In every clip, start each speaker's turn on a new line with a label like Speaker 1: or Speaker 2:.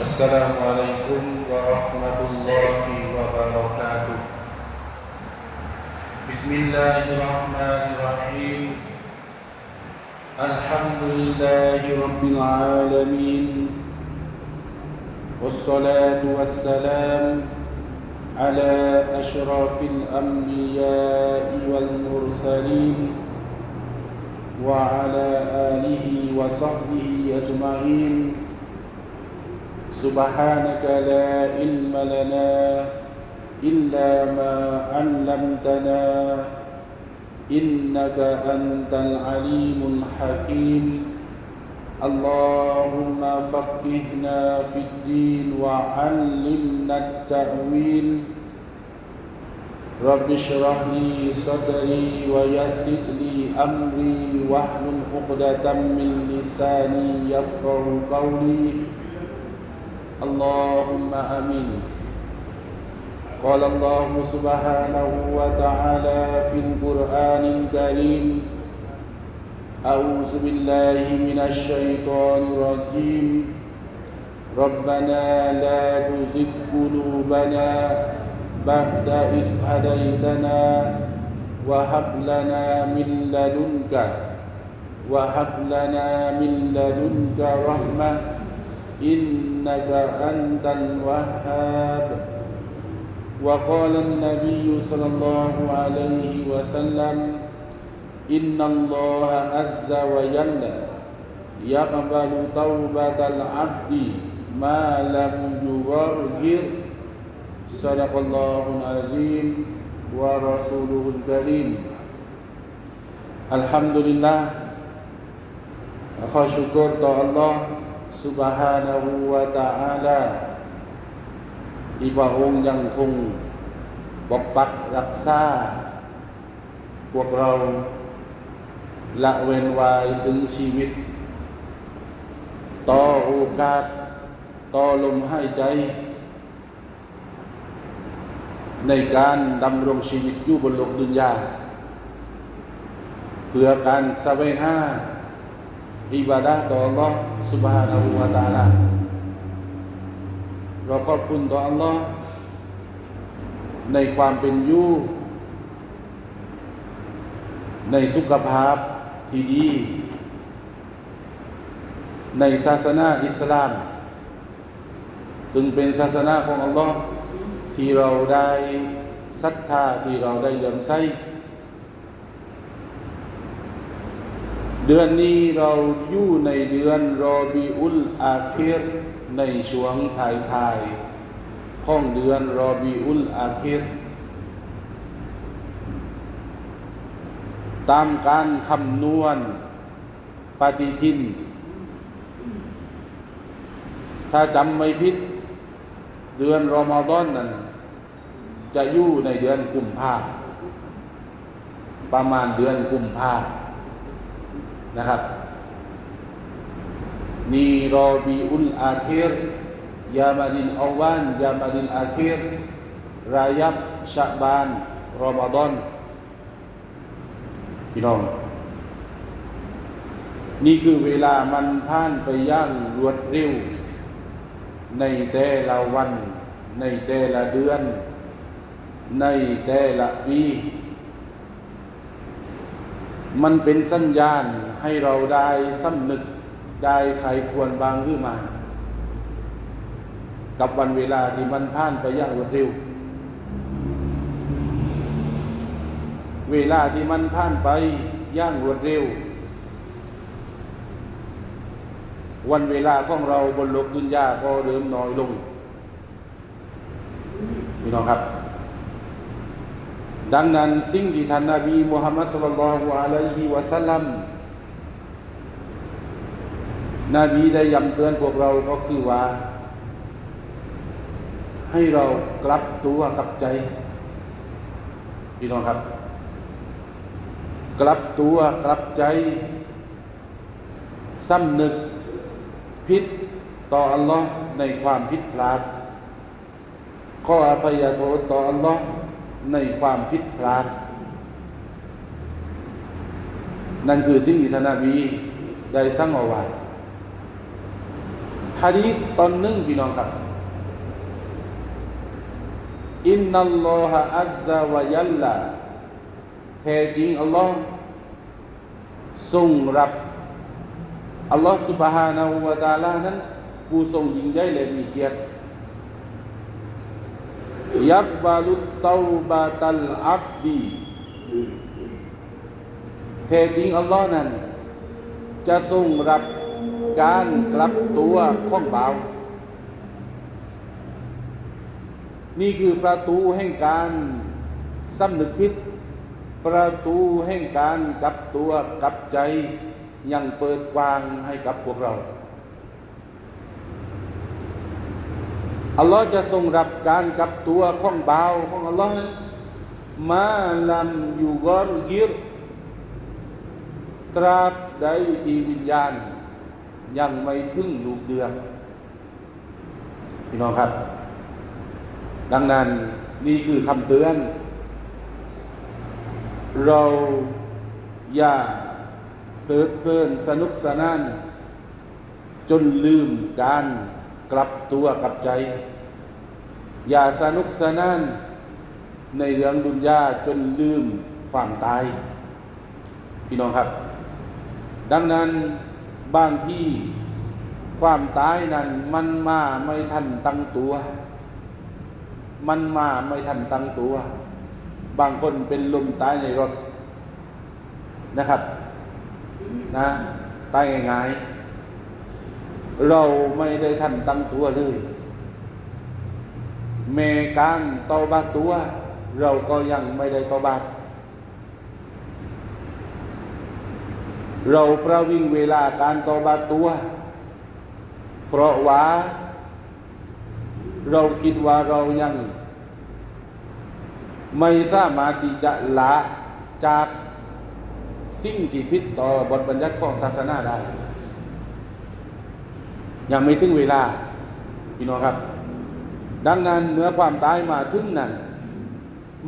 Speaker 1: السلام عليكم ورحمة الله وبركاته. بسم الله الرحمن الرحيم. الحمد لله رب العالمين. والصلاة والسلام على أشرف الأنبياء والمرسلين وعلى آله وصحبه أجمعين. سبحانك لا علم لنا إلا ما علمتنا إنك أنت العليم الحكيم اللهم فقهنا في الدين وعلمنا التأويل رب اشرح لي صدري ويسر لي أمري واحلل عقدة من لساني يفقه قولي اللهم آمين. قال الله سبحانه وتعالى في القرآن الكريم أعوذ بالله من الشيطان الرجيم. ربنا لا تزغ قلوبنا بعد إذ هديتنا وهب لنا من لدنك وهب لنا من لدنك رحمة إنك أنت الوهاب وقال النبي صلى الله عليه وسلم إن الله عز وجل يقبل توبة العبد ما لم يغرغر صدق الله العظيم ورسوله الكريم الحمد لله สุบฮานาหูวาตาอาลาที่พระองค์ยังคงปกปักรักษา พวกเราละเว้นวายซึ่งชีวิต ต่อโอกาส ต่อลมหายใจ ในการดำรงชีวิตอยู่บนโลกดุนยา เพื่อการสเวห้า ibadah ต่อ Allah Subhanahu wa taala เราขอบคุณต่อ Allah ในความเป็นอยู่ในสุขภาพที่ดี ในศาสนาอิสลาม ซึ่งเป็นศาสนาของ Allah ที่เราได้ศรัทธาที่เราได้เลื่อมใส เดือนนี้เราอยู่ในเดือนรอบีอุลอาคิรในช่วงถ่ายทายของเดือนรอบีอุลอาคิรตามการคำนวณปฏิทิน ถ้าจำไม่ผิด เดือนรอมฎอนนั้น จะอยู่ในเดือนกุมภาประมาณเดือนกุมภาน นะครับนีรอบีอุลอาคิรยามาดินอวานยามาดินอาคิรรายับชะบานรอมฎอนพี่น้อง นี่คือเวลามันผ่านไปย่างรวดเร็ว ในแต่ละวัน ในแต่ละเดือน ในแต่ละปี มันเป็นสัญญาณ ให้เราได้สำนึกได้ใครควรบางขึ้นมากับวันเวลาที่มันผ่านไปอย่างรวดเร็ว เวลาที่มันผ่านไปย่างรวดเร็ว วันเวลาของเราบนโลกดุนยาก็เริ่มน้อยลงพี่น้องครับ ดังนั้นสิ่งที่ท่านนาบีมุฮัมมัดสุลลัลฮุอะลัยฮิวะสัลลัม นบีได้ย้ำเตือนพวกเราก็คือว่า ให้เรากลับตัวกลับใจพี่น้องครับ กลับตัวกลับใจสำนึกผิดต่ออัลลอฮ์ในความผิดพลาดขออภัยโทษต่ออัลลอฮ์ในความผิดพลาดนั่นคือสิ่งที่ท่านนบีได้สั่งเอาไว้ ฮะดีสตอนหนึ่งพี่น้องครับอินนัลลอฮะอัซซาวะยัลลาแท้จริงอัลลอฮ์ทรงรับอัลลอฮ์สุบฮานาอูวะตาลานั้นผู้ทรงยิ่งใหญ่และมีเกียรติยักบาลุตเตาบาตัลอับดีแท้จริงอัลลอฮ์นั้นจะทรงรับ การกลับตัวของเบา นี่คือประตูแห่งการสำนึกผิด ประตูแห่งการกลับตัวกลับใจยังเปิดกว้างให้กับพวกเรา อัลลอฮ์จะทรงรับการกลับตัวของเบาของอัลลอฮ์มาลำอยู่กอนกิรตราบใดที่วิญญาณ ยังไม่ถึงลูกเดือนพี่น้องครับ ดังนั้นนี่คือคำเตือน เราอย่าเปิดเพลินสนุกสนาน จนลืมการกลับตัวกลับใจ อย่าสนุกสนาน ในเรื่องดุนยาจนลืมความตาย พี่น้องครับ ดังนั้น บางที่ความตายนั้นมันมาไม่ทันตั้งตัว มันมาไม่ทันตั้งตัว บางคนเป็นลมตายในรถนะครับ นะตายง่ายๆเราไม่ได้ทันตั้งตัวเลยเมการตอบาตัว เราก็ยังไม่ได้ตอบา เราประวิงเวลาการตอบาตัว เพราะว่า เราคิดว่าเรายัง ไม่สามารถที่จะละจากสิ่งที่ผิดต่อบทบัญญัติของศาสนาได้ ยังไม่ถึงเวลา พี่น้องครับ ดังนั้นเมื่อความตายมาถึงนั้น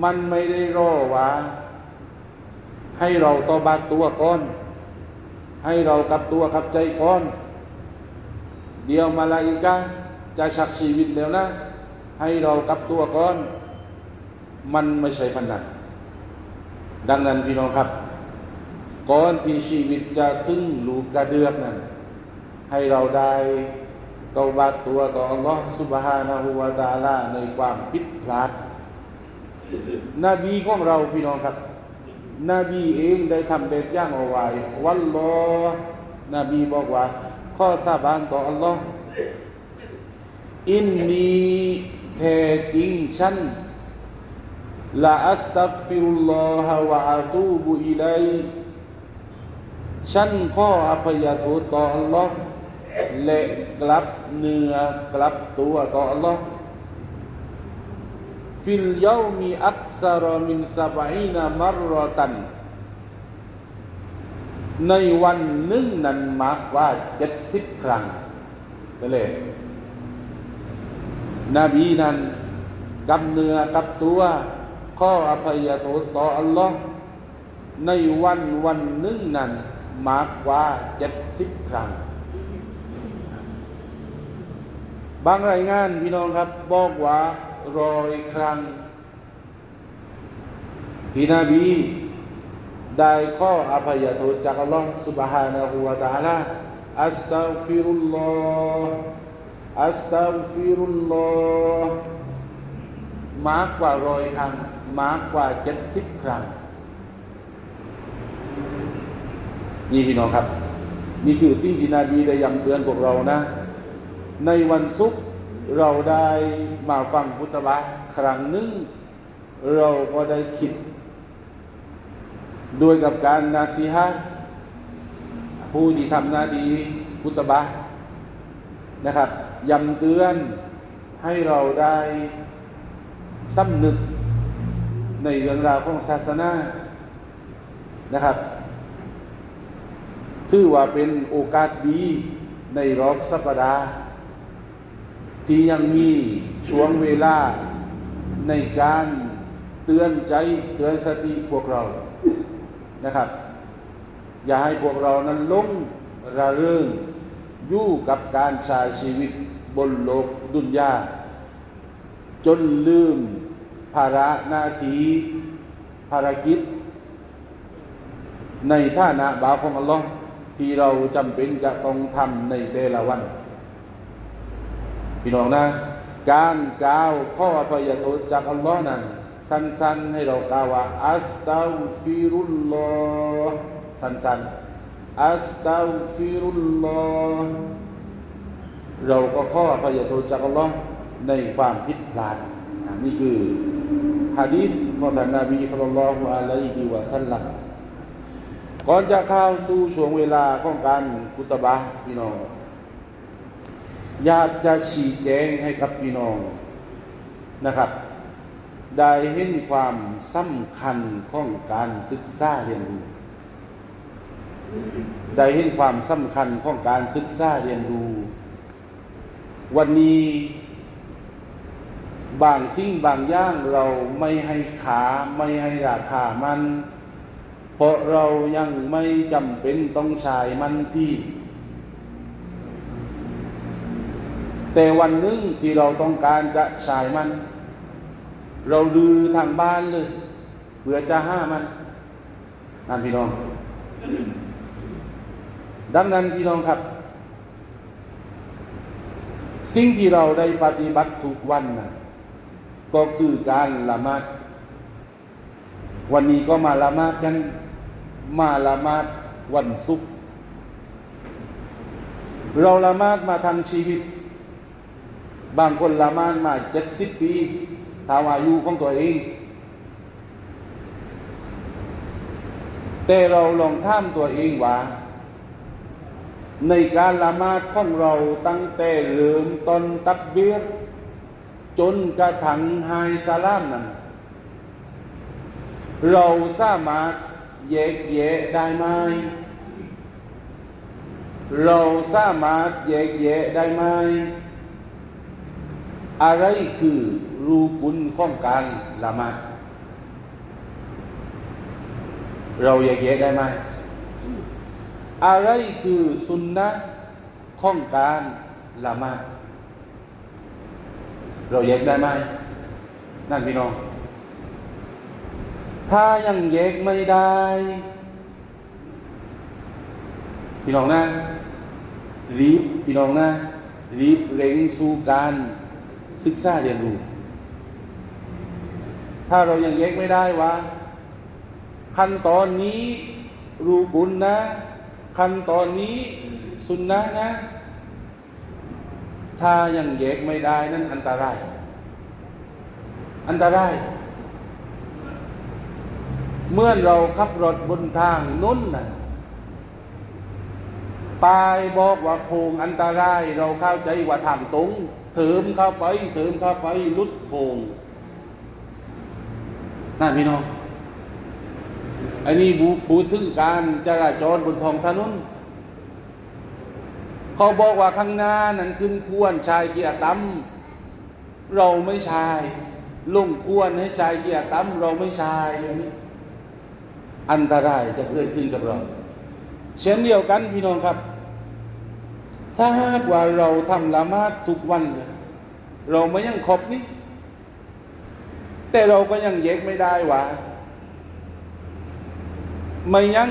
Speaker 1: มันไม่ได้รอว่า ให้เราตอบาตัวก่อน ให้เรากับตัวกับใจก่อน เดียวมาลาอิกาจะชักชีวิตแล้วนะ ให้เรากับตัวก่อน มันไม่ใช่พันนั้นดังนั้นพี่น้องครับ ก่อนที่ชีวิตจะถึงลูกกระเดือกนั้น ให้เราได้ตบาตัวต่ออัลลอฮฺสุบฮานาหูวาตาลาในความผิดพลาดนบีของเราพี่น้องครับ นบีเองได้ทำแบบย่างเอาไว้ วัลลอนบีบอกว่า ข้อสาบานต่ออัลลอฮ์อินนีแท้จริงฉันละอัสตัฟิรุลลอฮวะอาตูบุอิลัยฉันขออภัยโทษต่ออัลลอฮ์และกลับเนื้อกลับตัวต่ออัลลอฮ์ ฟิลยามีอักษรมินซาบอีนามารรตัน ในวันหนึ่งนั้นมากว่าเจ็ดสิบครั้งก็เลยนบีนั้นกับเนื้อกับตัวข้ออภัยโทษต่ออัลลอฮ์ในวันวันหนึ่งนั้นมากกว่าเจ็ดสิบครั้ง บางรายงานพี่น้องครับบอกว่า รอยครั้งที่นบีได้ข้ออภัยโทษจากอัลลอฮ์ سبحانه และ تعالى อัสตัฟิรุลลอฮ์อัสตัฟิรุลลอฮ์มากกว่ารอยครั้งมากกว่าเจ็ดสิบครั้งนี่พี่น้องครับ นี่คือสิ่งที่นบีได้ย้ำเตือนพวกเรานะ ในวันศุกร์ เราได้มาฟังพุทธบาครั้งหนึ่งเราก็ได้คิดโดยกับการนาซีฮะผู้ที่ทำหน้าที่พุทธบานะครับย้ำเตือนให้เราได้สำนึกในเรื่องราวของศาสนานะครับถือว่าเป็นโอกาสดีในรอบสัปดาห์ ที่ยังมีช่วงเวลาในการเตือนใจเตือนสติพวกเรานะครับ อย่าให้พวกเรานั้นล้มระเริงอยู่กับการใช้ชีวิตบนโลกดุนยาจนลืมภาระหน้าที่ภารกิจ ในท่านะบาของอัลลอฮ์ที่เราจำเป็นจะต้องทำในแต่ละวัน พี่น้องนะ การกล่าวข้ออภัยโทษจากอัลลอฮ์นั้น สั้นๆ ให้เรากล่าวว่าอัสตัฆฟิรุลลอฮ์สั้นๆอัสตัฆฟิรุลลอฮ์เราก็ข้ออภัยโทษจากอัลลอฮ์ในความผิดพลาดนี่คือฮะดีษของท่านนบีสุลต่านละฮ์อะลัยฮิวะสัลลัมก่อนจะเข้าสู่ช่วงเวลาของการกุตบะพี่น้อง อยากจะชี้แจงให้กับพี่น้องนะครับ ได้เห็นความสำคัญของการศึกษาเรียนรู้ได้เห็นความสำคัญของการศึกษาเรียนรู้วันนี้บางสิ่งบางอย่างเราไม่ให้ขาไม่ให้ราคามัน เพราะเรายังไม่จำเป็นต้องใช้มันที่ แต่วันหนึ่งที่เราต้องการจะใช้มัน เราลือทางบ้านเลยเพื่อจะห้ามันนั่นพี่น้อง ดังนั้นพี่น้องครับ สิ่งที่เราได้ปฏิบัติทุกวันนะก็คือการละหมาดวันนี้ก็มาละหมาดกันมาละหมาดวันศุกร์เราละหมาดมาทำชีวิต บางคนละมาดมาเจ็ดสิบปีตามอายุของตัวเอง แต่เราลองถามตัวเองว่า ในการละมาดของเราตั้งแต่เริ่มต้นตักเบียรจนกระทั่งไฮซาลามนั้น เราสามารถแยกแยะได้ไหมเราสามารถแยกแยะได้ไหม อะไรคือรูกุลข้องการละหมาดเราแยกแยะได้ไหมอะไรคือสุนนะข้องการละหมาดเราแยกได้ไหมนั่นพี่น้อง ถ้ายังแยกไม่ได้ พี่น้องนะ รีบ พี่น้องนะ รีบเร่งสู่การ ศึกษาเรียนรู้ ถ้าเรายังแยกไม่ได้ว่า ขั้นตอนนี้รูกุลนะ ขั้นตอนนี้สุนนะนะ ถ้ายังแยกไม่ได้นั้นอันตราย อันตราย เมื่อเราขับรถบนทางนุ่นน่ะปายบอกว่าโค้งอันตราย เราเข้าใจว่าทางตรง เถิมเข้าไป เถิมเข้าไปลุดโคงนั่นพี่น้องอันนี้บูพูดถึงการจราจรบนท้องถนนเขาบอกว่าข้างหน้านั้นขึ้นควรชายเกียร์ตั้มเราไม่ชายลงควรให้ชายเกียร์ตั้มเราไม่ชายอันนี้อันตรายจะเกิดขึ้นกับเรา เช่นเดียวกันพี่น้องครับ ถ้าหากว่าเราทำละมาดทุกวัน เราไม่ยังครบนี่ แต่เราก็ยังแยกไม่ได้ว่าไม่ยัง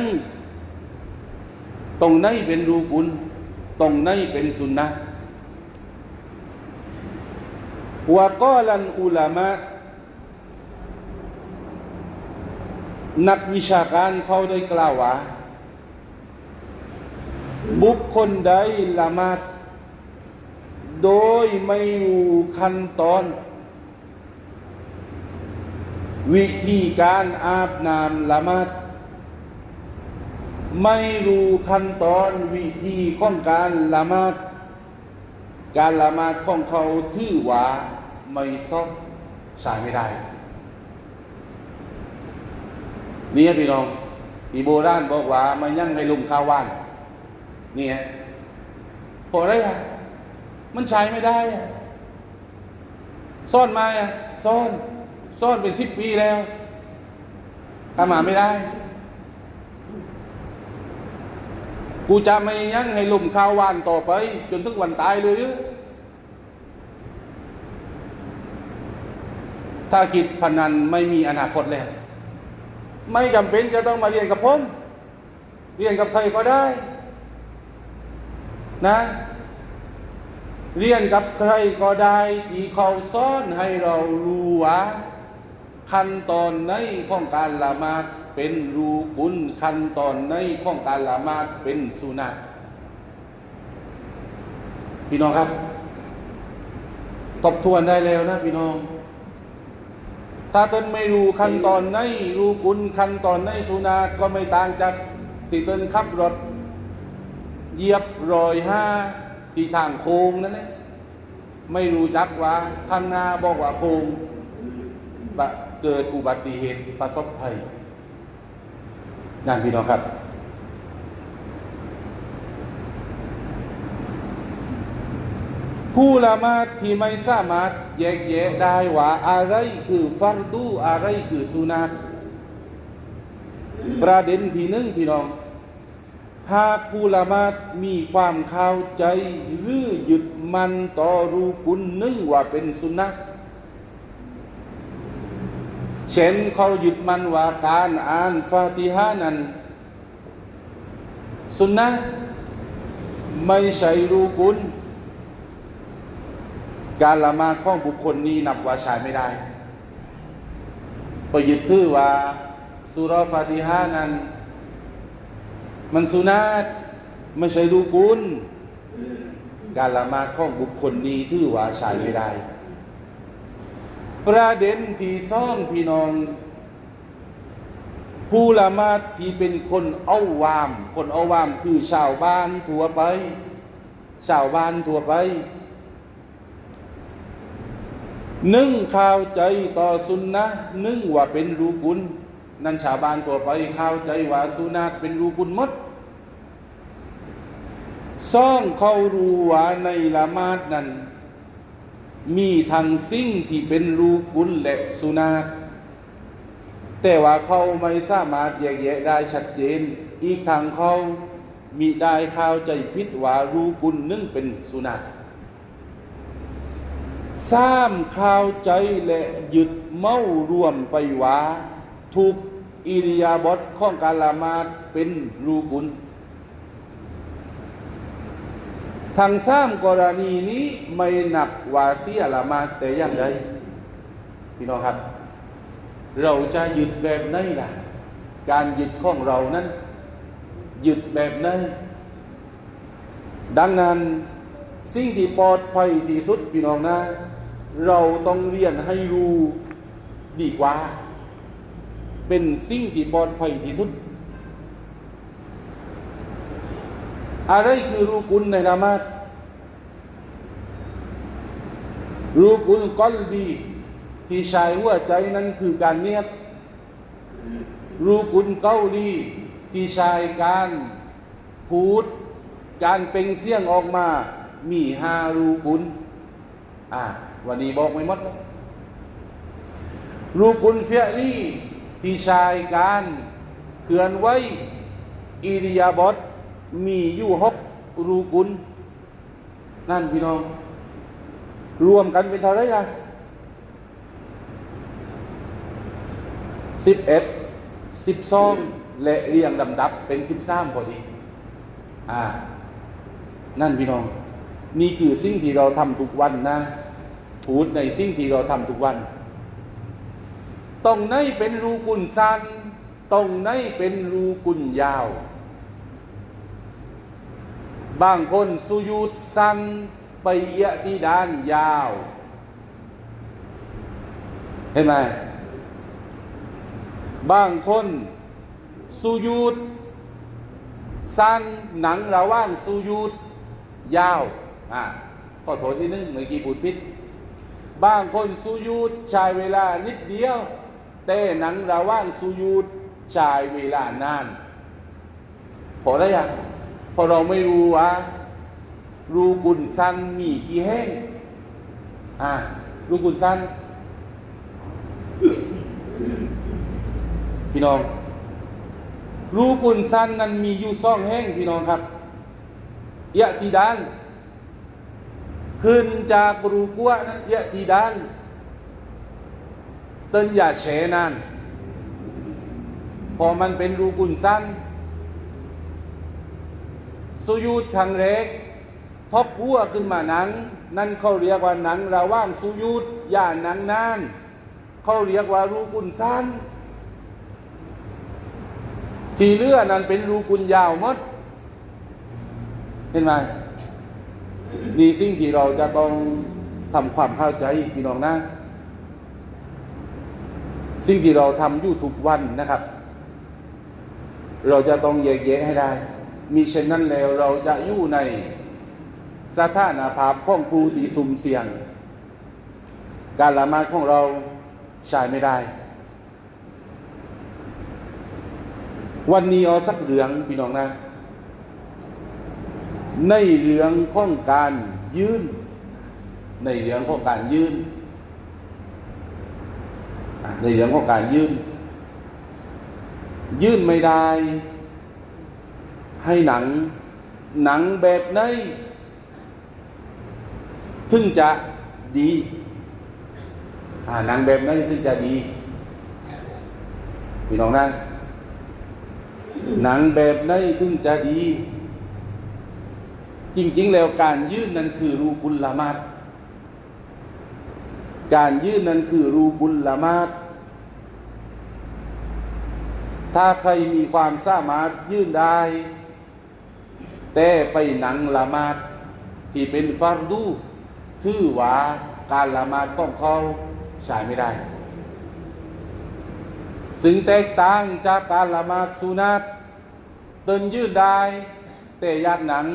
Speaker 1: ตรงไหนเป็นรูกุลตรงไหนเป็นสุนนะวะกอลันอุลามะนักวิชาการเขาได้กล่าวว่า บุคคลใดละมาดโดยไม่รู้ขั้นตอน วิธีการอาบน้ำละมาดไม่รู้ขั้นตอนวิธีของการละมาดการละมาดของเขาถือว่าไม่ซอบใช้ไม่ได้นี่พี่น้องที่โบราณบอกว่ามันยังให้ลุมข้าวว่าน นี่ไงเพราะอะไรอะมันใช้ไม่ได้อะซ่อนมาอะซ่อน ซ่อนเป็นสิบปีแล้วทำมาไม่ได้ กูจะไม่ยั้งให้ลุ่มข้าววานต่อไป จนถึงวันตายเลยถ้าคิดพนันไม่มีอนาคตแล้ว ไม่จำเป็นจะต้องมาเรียนกับผม เรียนกับใครก็ได้ นะ เรียนกับใครก็ได้ที่เขาสอนให้เรารู้ว่าขั้นตอนในของการละหมาดเป็นรูกุลขั้นตอนในของการละหมาดเป็นสุนัตพี่น้องครับทบทวนได้แล้วนะพี่น้อง ถ้าตนไม่รู้ขั้นตอนในรูกุลขั้นตอนในสุนาตก็ไม่ต่างจากติเตนขับรถ เหยียบรอยห้าที่ทางโค้งนั่นแหละไม่รู้จักว่าข้างหน้าบอกว่าโค้งบะเกิดอุบัติเหตุประสบภัยนั่นพี่น้องครับ ผู้ละมาดที่ไม่สามารถแยกแยะได้ว่าอะไรคือฟัรดูอะไรคือสุนัตประเด็นที่หนึ่งพี่น้อง หากผู้ละมาดมีความเข้าใจหรือหยึดมันต่อรูกุลนึ่งว่าเป็นสุนัตเช่นเขาหยึดมันว่าการอ่านฟาติฮานั้นสุนนะไม่ใช่รูกุลการละมาดของบุคคลนี้นับว่าใช้ไม่ได้ไปยึดถือว่าสุราฟาติฮานั้น มันสุนัตไม่ใช่รูกุลการละมาของบุคคลนี้ถือว่าใช้ไม่ได้ ประเด็นที่ซ่องพี่น้องผู้ละมาที่เป็นคนเอาวาม คนเอาวามคือชาวบ้านทั่วไป ชาวบ้านทั่วไปนึ่งข่าวใจต่อสุนนะนึ่งว่าเป็นรูกุล นั่นชาวบ้านทั่วไปข่าวใจว่าสุนัตเป็นรูกุลหมดซ่องเขารู้ว่าในละมาดนั้น มีทั้งสิ่งที่เป็นรูกุลและสุนาตแต่ว่าเขาไม่สามารถแยกแยะได้ชัดเจน อีกทางเขามีได้ข่าวใจพิษว่ารูกุลนึ่งเป็นสุนาตสร้างข่าวใจและยึดเมารวมไปว่า ถูกอิริยาบถของการละมาดเป็นรูกุลทางสามกรณีนี้ไม่หนักวาเสียละมาดแต่อย่างใดพี่น้องครับ เราจะหยึดแบบไหนล่ะ การหยึดของเรานั้นหยึดแบบไหนดังนั้นสิ่งที่ปลอดภัยที่สุดพี่น้องนะ เราต้องเรียนให้รู้ดีกว่า เป็นสิ่งที่ปลอดภัยที่สุด อะไรคือรูกุลในนามาตรูกุลกอลบีที่ชายหัวใจนั้นคือการเนียบรูกุลเกาลีที่ชายการพูด การเปล่งเสียงออกมา มีห้ารูกุลอ่าวันนี้บอกไม่หมดรูกุลเฟียรี ที่ชายการเคลื่อนไหวอิริยาบถมีอยู่หกรูกุล นั่นพี่น้อง รวมกันเป็นเท่าไรล่ะสิบเอ็ดสิบสองและเรียงลำดับเป็นสิบสามพอดี อ่า นั่นพี่น้อง นี่คือสิ่งที่เราทำทุกวันนะ พูดในสิ่งที่เราทำทุกวัน ตรงไหนเป็นรูกุลสั้นตรงไหนเป็นรูกุลยาว บางคนสุยุดสั้นไปเอะที่ด้านยาว เห็นไหมบางคนสุยุดสั้นหนังระว่างสุยุดยาวอะขอโทษนิดนึงเมื่อกี้พูดผิดบางคนสุยุดใช้เวลานิดเดียว แต่หนังระว่างสุยุดใช้เวลานาน พอได้ยังพอเราไม่รู้ว่า รูกุลสั้นมีกี่แห้งอ่ารูกุลสั้นพี่น้อง รูกุลสั้นนั้นมีอยู่สองแห้งพี่น้องครับเอะติดานขึ้นจากรูกัวนั้นเอะติดาน ต้นอย่าแฉนานพอมันเป็นรูกุนสั้นสุยุดทางเล็กทบหัวขึ้นมาหนัง นั่นเขาเรียกว่าหนังระว่างสุยุดย่าหนังนานเขาเรียกว่ารูกุนสั้นที่เลือนั้นเป็นรูกุนยาวมด เห็นไหมนี่สิ่งที่เราจะต้องทำความเข้าใจพี่น้องนะ สิ่งที่เราทำอยู่ทุกวันนะครับ เราจะต้องแยกแยะให้ได้ มีเช่นนั้นแล้วเราจะอยู่ในสถานภาพของผู้ที่สุ่มเสี่ยง การละหมาดของเราใช้ไม่ได้ วันนี้เอาสักเรื่องพี่น้องนะในเรื่องของการยืน ในเรื่องของการยืน ในเรื่องของการยืนยืนไม่ได้ ให้หนัง หนังแบบไหนถึงจะดีอ่าหนังแบบไหนถึงจะดีพี่น้องนะหนังแบบไหนถึงจะดี จริง ๆ แล้วการยืนนั้นคือรูบุลละมาด การยืนนั้นคือรูบุลละมาดถ้าใครมีความสามารถยืนได้ แต่ไปหนังละมาดที่เป็นฟารดูถือว่าการละมาดของเขาใช้ไม่ได้ซึ่งแตกต่างจากการละมาดสุนัตเดินยืนได้ แต่ยากหนัง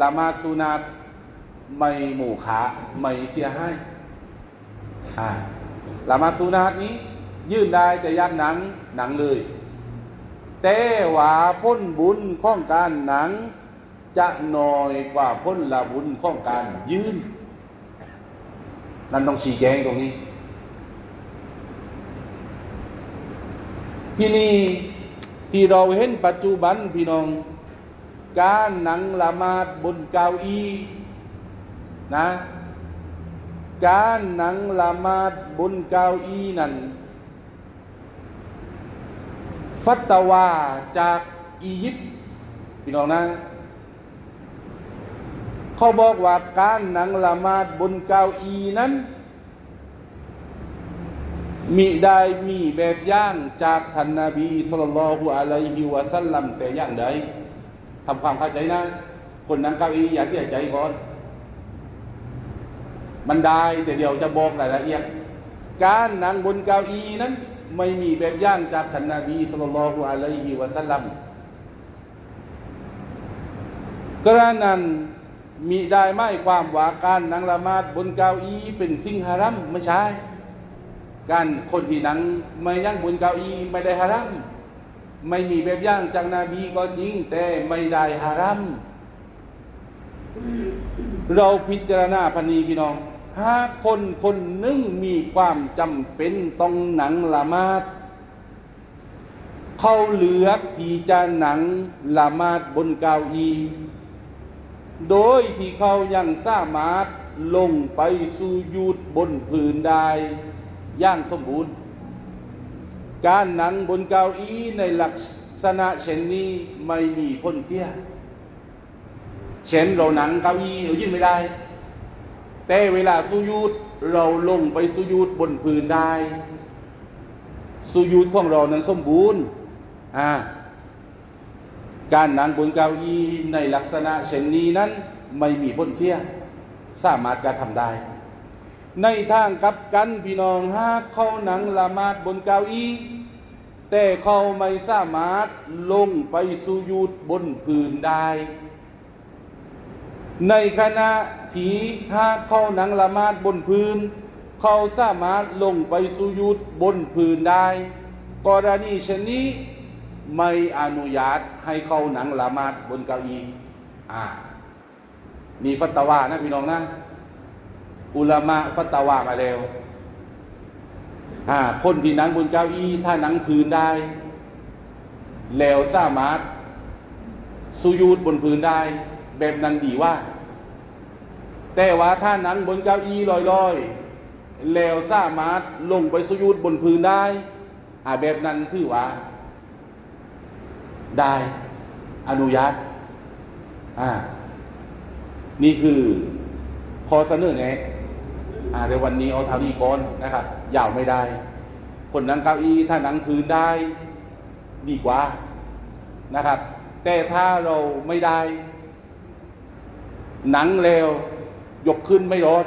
Speaker 1: ละมาดสุนัตไม่หมู่ขาไม่เสียให้ ละมาสุนัตนี้ ยื่นได้แต่ยากหนังหนังเลย แต่ว่าพ้นบุญข้องการหนัง จะน้อยกว่าพ้นละบุญข้องการยืนนั่นต้องชี้แจงตรงนี้ ที่นี่ที่เราเห็นปัจจุบันพี่น้อง การหนังละมาดบนเก้าอี้นะ การหนังละมาดบนเก้าอี้นั้นฟัตวาจากอียิปต์พี่น้องนะเขาบอกว่าการหนังละมาดบนเก้าอี้นั้นมีได้มีแบบย่างจากท่านนาบีสุลต่านละฮุอะลัยฮิวะสัลลัมแต่อย่างใดทำความเข้าใจนะ คนนั่งเก้าอี้อย่าเสียใจก่อน มันได้แต่เดี๋ยวจะบอกรายละเอียด การนั่งบนเก้าอี้นั้น ไม่มีแบบย่างจากท่านนาบีสุลต่านละฮุอะลัยฮิวะสัลลัมกระนั้นมีได้ไม่ความว่าการนั่งละหมาดบนเก้าอี้เป็นสิ่งฮารัมไม่ใช่การคนที่นั่งไม่ยั่งบนเก้าอี้ไม่ได้ฮารัมไม่มีแบบย่างจากนาบีก็จริงแต่ไม่ได้ฮารัมเราพิจารณาพันีพี่น้อง หากคนคนหนึ่งมีความจำเป็นต้องหนังละมาดเขาเหลือกที่จะหนังละมาดบนเก้าอี้โดยที่เขายังสามารถลงไปสู่ยุดบนผืนได้ย่างสมบูรณ์ การหนังบนเก้าอี้ในลักษณะเช่นนี้ไม่มีผลเสีย เช่นเราหนังเก้าอี้เรายื่นไม่ได้ แต่เวลาสุยุดเราลงไปสุยุดบนผืนได้สุยุดของเรานั้นสมบูรณ์อ่าการนั่งบนเก้าอี้ในลักษณะเช่นนี้นั้นไม่มีผลเสีย สามารถกระทำได้ ในทางกับกันพี่น้องหากเขาหนังละมาดบนเก้าอี้แต่เขาไม่สามารถลงไปสุยุดบนพื้นได้ ในขณะที่หากเขาหนังละมาดบนพื้น เขาสามารถลงไปสุยุดบนพื้นได้ กรณีเช่นนี้ไม่อนุญาตให้เขาหนังละมาดบนเก้าอี้อ่ามีฟัตวานะพี่น้องนะ อุลามะฟัตวามาแล้วอ่าคนที่นั่งบนเก้าอี้ถ้าหนังพื้นได้ แล้วสามารถสุยูดบนพื้นได้ แบบนั้นดีว่า แต่ว่าถ้านั่งบนเก้าอี้ลอยๆ แล้วสามารถลงไปสุยุดบนพื้นได้อาแบบนั้นถือว่า ได้อนุญาตอ่านี่คือข้อเสนอแนะอ่าในวันนี้เอาเท่านี้ก่อนนะครับยาวไม่ได้ คนนั่งเก้าอี้ถ้านั่งพื้นได้ ดีกว่านะครับ แต่ถ้าเราไม่ได้ หนังเร็วยกขึ้นไม่รอด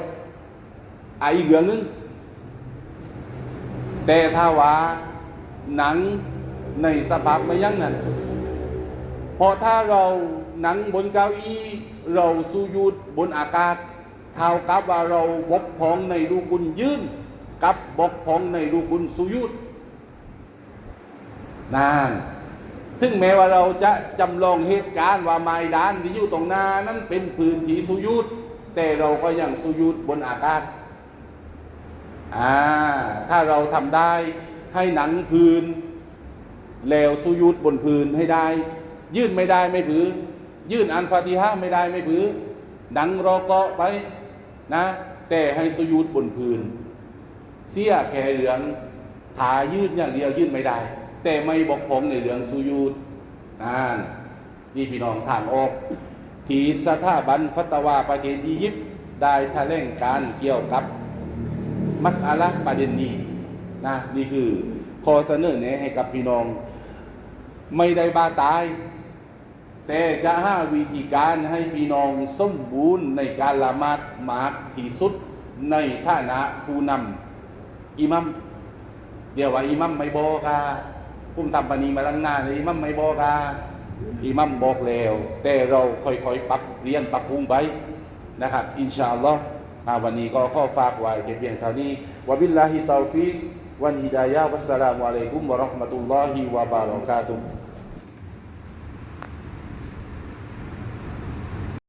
Speaker 1: อะอีกเรื่องหนึง แต่ถ้าว่าหนังในสภาพไม่ยั่งนั้นพราะถ้าเราหนังบนเก้าอี้เราสู้ยุดบนอากาศเท่ากับว่าเราบกพร่องในรูกุลยืนกับบกพร่องในรูกุลสุยุดนาน ถึงแม้ว่าเราจะจำลองเหตุการณ์ว่าไม้ดานที่อยู่ตรงหน้านั้นเป็นพื้นที่สุยุดแต่เราก็ยังสุยุดบนอากาศอ่าถ้าเราทำได้ให้หนังพื้น แล้วสุยุดบนพื้นให้ได้ ยื่นไม่ได้ไม่ผือ ยื่นอันฟาติฮะไม่ได้ไม่ผือหนังรอกาะไปนะ แต่ให้สุยุดบนพื้น เสียแค่เหลืองขายืดอย่างเดียวยืดไม่ได้ แต่ไม่บอกพร่องในเรื่องสุยุดนั่นนี่พี่น้องทางออก ที่สถาบันฟัตวาประเทศอียิปต์ได้แถลงการเกี่ยวกับ มัสอาละประเด็นนี้นะนี่คือข้อเสนอแนะให้กับพี่น้อง ไม่ได้บาตาย แต่จะหาวิธีการให้พี่น้องสมบูรณ์ในการละมาดมากที่สุดในฐานะผู้นำอิมัมเดี๋ยวว่าอิมัมไม่บอกา พุ่มทำปณีมาตั้งนานอิมัมไม่บอกาอิมัมบอกแล้ว แต่เราค่อยๆปรับเรียนปรับปรุงไปนะครับ อินชาอัลลอฮ์วันนี้ก็ข้อฝากไว้แค่เพียงเท่านี้วะบิลลาฮิตาฟิกวันฮิดายะวัสสลามุอะลัยกุมวะเราะห์มะตุลลอฮิวะบารอกาตุฮ์